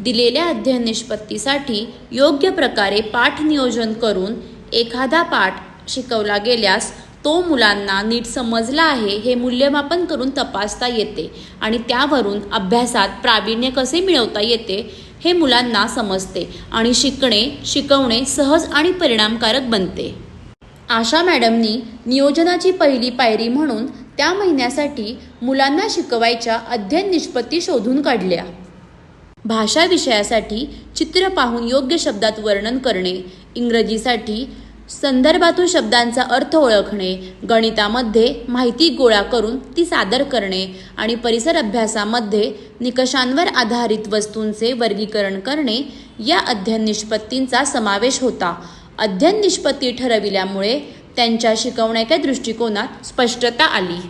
दिलेल्या अध्ययन निष्पत्तीसाठी योग्य प्रकारे पाठ नियोजन करून एखादा पाठ शिकवला गेल्यास तो मुलांना नीट समजला आहे हे मूल्यमापन करून तपासता येते आणि त्यावरून अभ्यासात प्रावीण्य कसे मिळवता येते हे मुलांना समजते आणि शिकणे शिकवणे सहज आणि परिणामकारक बनते. आशा मॅडमनी नियोजनाची पहिली पायरी म्हणून त्या महिन्यासाठी मुलांना शिकवायच्या अध्ययन निष्पत्ती शोधून काढल्या. भाषा विषयासाठी चित्र पाहून योग्य शब्दात वर्णन करणे इंग्रजीसाठी संदर्भातून शब्दांचा अर्थ ओळखणे गणितामध्ये माहिती गोळा करून ती सादर करणे आणि परिसर अभ्यासामध्ये निकषांवर आधारित वस्तूंचे वर्गीकरण करणे या अध्ययन निष्पत्तींचा समावेश होता. अध्ययन निष्पत्ती ठरविल्यामुळे त्यांच्या शिकवण्याच्या दृष्टिकोनात स्पष्टता आली.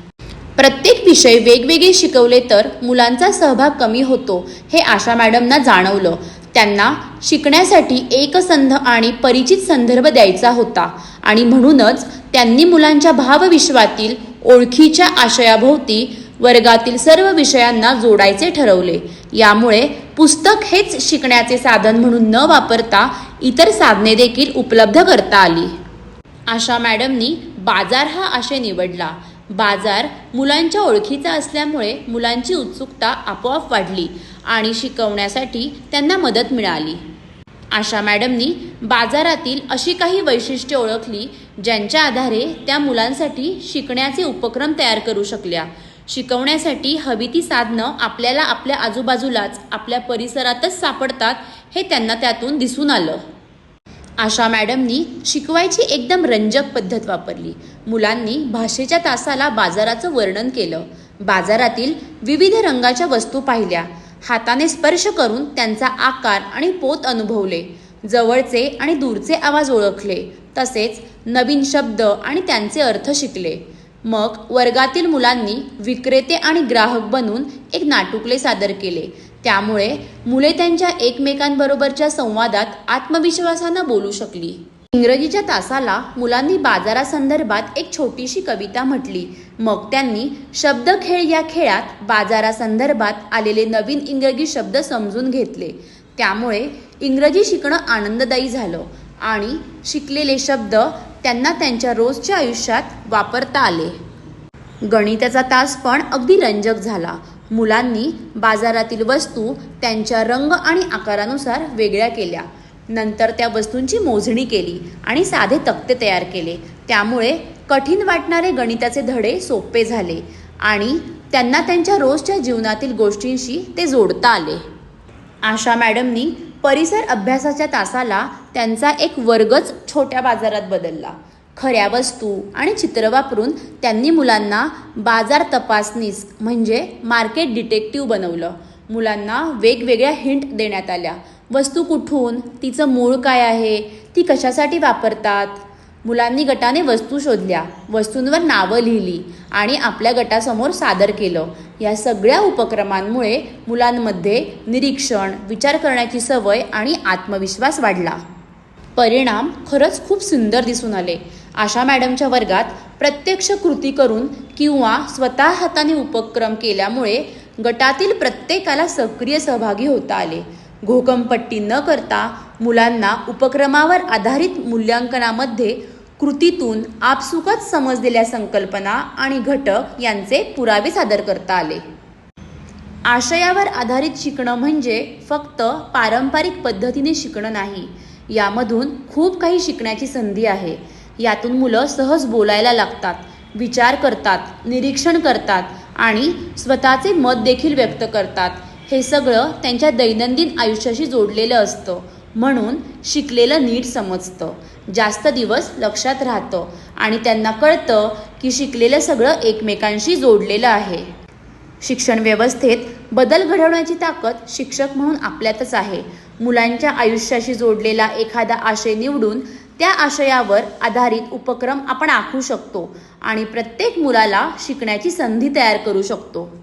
प्रत्येक विषय वेगवेगळे शिकवले तर मुलांचा सहभाग कमी होतो हे आशा मॅडमना जाणवलं. त्यांना शिकण्यासाठी एकसंध आणि परिचित संदर्भ द्यायचा होता आणि म्हणूनच त्यांनी मुलांच्या भावविश्वातील ओळखीच्या आशयाभोवती वर्गातील सर्व विषयांना जोडायचे ठरवले. यामुळे पुस्तक हेच शिकण्याचे साधन म्हणून न वापरता इतर साधने देखील उपलब्ध करता आली. आशा मॅडमनी बाजार हा आशय निवडला. बाजार मुलांच्या ओळखीचा असल्यामुळे मुलांची उत्सुकता आपोआप वाढली आणि शिकवण्यासाठी त्यांना मदत मिळाली. आशा मॅडमनी बाजारातील अशी काही वैशिष्ट्ये ओळखली ज्यांच्या आधारे त्या मुलांसाठी शिकण्याचे उपक्रम तयार करू शकल्या. शिकवण्यासाठी हवी ती साधनं आपल्याला आपल्या आजूबाजूलाच आपल्या परिसरातच सापडतात हे त्यांना त्यातून दिसून आलं. आशा मॅडमनी शिकवायची एकदम रंजक पद्धत वापरली. मुलांनी भाषेच्या तासाला बाजाराचं वर्णन केलं. बाजारातील विविध रंगाच्या वस्तू पाहिल्या. हाताने स्पर्श करून त्यांचा आकार आणि पोत अनुभवले. जवळचे आणि दूरचे आवाज ओळखले. तसेच नवीन शब्द आणि त्यांचे अर्थ शिकले. मग वर्गातील मुलांनी विक्रेते आणि ग्राहक बनून एक नाटुकले सादर केले. त्यामुळे मुले त्यांच्या एकमेकांबरोबरच्या संवादात आत्मविश्वासानं बोलू शकली. इंग्रजीच्या तासाला मुलांनी बाजारासंदर्भात एक छोटीशी कविता म्हटली. मग त्यांनी शब्द खेळ या खेळात बाजारासंदर्भात आलेले नवीन इंग्रजी शब्द समजून घेतले. त्यामुळे इंग्रजी शिकणं आनंददायी झालं आणि शिकलेले शब्द त्यांना त्यांच्या रोजच्या आयुष्यात वापरता आले. गणिताचा तास पण अगदी रंजक झाला. मुलांनी बाजारातील वस्तू त्यांच्या रंग आणि आकारानुसार वेगळ्या केल्या. नंतर त्या वस्तूंची मोजणी केली आणि साधे तक्ते तयार केले. त्यामुळे कठीण वाटणारे गणिताचे धडे सोपे झाले आणि त्यांना त्यांच्या रोजच्या जीवनातील गोष्टींशी ते जोडता आले. आशा मॅडमनी परिसर अभ्यासाच्या तासाला त्यांचा एक वर्गच छोट्या बाजारात बदलला. खऱ्या वस्तू आणि चित्र वापरून त्यांनी मुलांना बाजार तपासणीस म्हणजे मार्केट डिटेक्टिव्ह बनवलं. मुलांना वेगवेगळ्या हिंट देण्यात आल्या. वस्तू कुठून? तिचं मूळ काय आहे? ती कशासाठी वापरतात? मुलांनी गटाने वस्तू शोधल्या. वस्तूंवर नावं लिहिली आणि आपल्या गटासमोर सादर केलं. या सगळ्या उपक्रमांमुळे मुलांमध्ये निरीक्षण विचार करण्याची सवय आणि आत्मविश्वास वाढला. परिणाम खरंच खूप सुंदर दिसून आले. आशा मॅडमच्या वर्गात प्रत्यक्ष कृती करून किंवा स्वतः हाताने उपक्रम केल्यामुळे गटातील प्रत्येकाला सक्रिय सहभागी होता आले. घोकमपट्टी न करता मुलांना उपक्रमावर आधारित मूल्यांकनामध्ये कृतीतून आपसुकच समजलेल्या संकल्पना आणि घटक यांचे पुरावे सादर करता आले. आशयावर आधारित शिकणं म्हणजे फक्त पारंपरिक पद्धतीने शिकणं नाही. यामधून खूप काही शिकण्याची संधी आहे. यातून मुलं सहज बोलायला लागतात विचार करतात निरीक्षण करतात आणि स्वतःचे मत देखील व्यक्त करतात. हे सगळं त्यांच्या दैनंदिन आयुष्याशी जोडलेलं असतं. म्हणून शिकलेलं नीट समजतं. जास्त दिवस लक्षात राहतं आणि त्यांना कळतं की शिकलेलं सगळं एकमेकांशी जोडलेलं आहे. शिक्षण व्यवस्थेत बदल घडवण्याची ताकद शिक्षक म्हणून आपल्यातच आहे. मुलांच्या आयुष्याशी जोडलेला एखादा आशय निवडून त्या आशयावर आधारित उपक्रम आपण आखू शकतो आणि प्रत्येक मुलाला शिकण्याची संधी तयार करू शकतो.